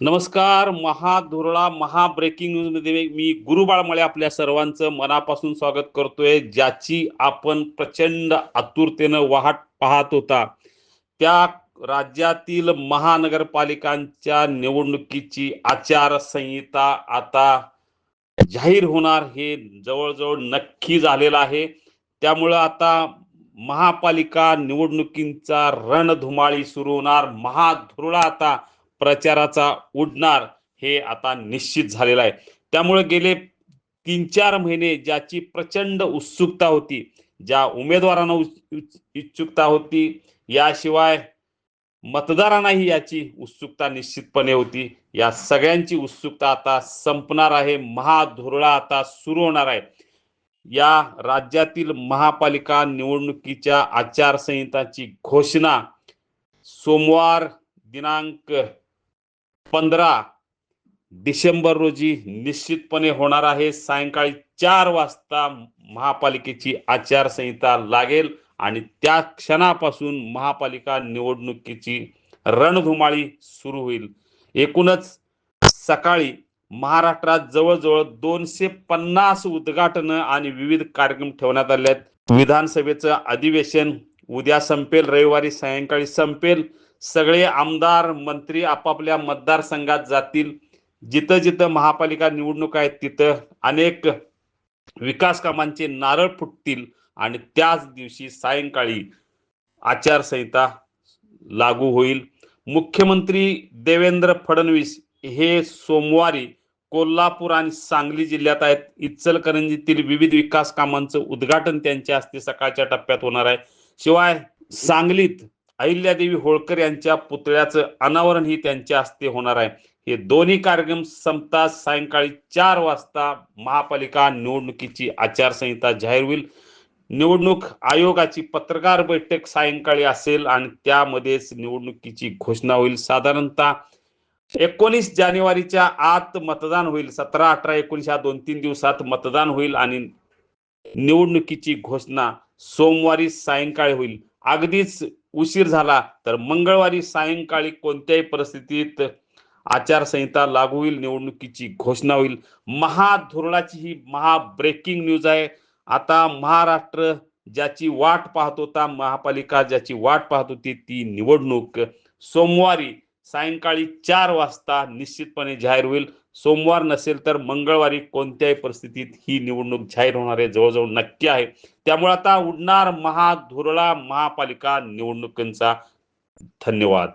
नमस्कार महाधुरळा महा ब्रेकिंग न्यूजमध्ये मी गुरुबाळमळे आपल्या सर्वांचं मनापासून स्वागत करतोय ज्याची आपण प्रचंड आतुरतेनं वाहत पाहत होता. त्या राज्यातील महानगरपालिकांच्या निवडणुकीची आचारसंहिता आता जाहीर होणार हे जवळजवळ नक्की झालेलं आहे. त्यामुळं आता महापालिका निवडणुकींचा रणधुमाळी सुरू होणार. महाधुरळा आता प्रचाराचा उडणार हे आता निश्चित झालेलं आहे. त्यामुळे गेले तीन चार महिने ज्याची प्रचंड उत्सुकता होती ज्या उमेदवारांना उच- उच- इच्छुकता होती याशिवाय मतदारांनाही याची उत्सुकता निश्चितपणे होती. या सगळ्यांची उत्सुकता आता संपणार आहे महाधुरळा आता सुरू होणार आहे. या राज्यातील महापालिका निवडणुकीच्या आचारसंहिताची घोषणा सोमवार दिनांक पंधरा डिसेंबर रोजी निश्चितपणे होणार आहे. सायंकाळी चार वाजता महापालिकेची आचारसंहिता लागेल आणि त्या क्षणापासून महापालिका निवडणुकीची रणधुमाळी सुरू होईल. एकूणच सकाळी महाराष्ट्रात जवळजवळ दोनशे पन्नास उद्घाटनं आणि विविध कार्यक्रम ठेवण्यात आले आहेत. विधानसभेचं अधिवेशन उद्या संपेल रविवारी सायंकाळी संपेल. सगळे आमदार मंत्री आपापल्या मतदारसंघात जातील. जिथं जिथं महापालिका निवडणूक आहेत तिथं अनेक विकास कामांचे नारळ फुटतील आणि त्याच दिवशी सायंकाळी आचारसंहिता लागू होईल. मुख्यमंत्री देवेंद्र फडणवीस हे सोमवारी कोल्हापूर आणि सांगली जिल्ह्यात आहेत. इचलकरंजीतील विविध विकास कामांचं उद्घाटन त्यांच्या हस्ते सकाळच्या टप्प्यात होणार आहे. शिवाय सांगलीत अहिल्यादेवी होळकर यांच्या पुतळ्याचं अनावरण ही त्यांच्या हस्ते होणार आहे. हे दोन्ही कार्यक्रम संपताच सायंकाळी चार वाजता महापालिका निवडणुकीची आचारसंहिता जाहीर होईल. निवडणूक आयोगाची पत्रकार बैठक सायंकाळी असेल आणि त्यामध्येच निवडणुकीची घोषणा होईल साधारणतः. एकोणीस जानेवारीच्या आत मतदान होईल. सतरा अठरा एकोणीस या दोन तीन दिवसात मतदान होईल आणि निवडणुकीची घोषणा सोमवारी सायंकाळी होईल. अगदीच उशीर झाला तर मंगळवारी सायंकाळी कोणत्याही परिस्थितीत आचारसंहिता लागू होईल निवडणुकीची घोषणा होईल. महाधोरणाची ही महा ब्रेकिंग न्यूज आहे. आता महाराष्ट्र ज्याची वाट पाहत होता महापालिका ज्याची वाट पाहत होती ती निवडणूक सोमवारी सायंकाळी चार वाजता निश्चितपणे जाहीर होईल. सोमवार नसेल तर मंगळवारी कोणत्याही परिस्थितीत ही निवडणूक जाहीर होणार आहे जवळजवळ नक्की आहे. त्यामुळे आता उडणार महाधुरळा महापालिका निवडणुकांचा धन्यवाद.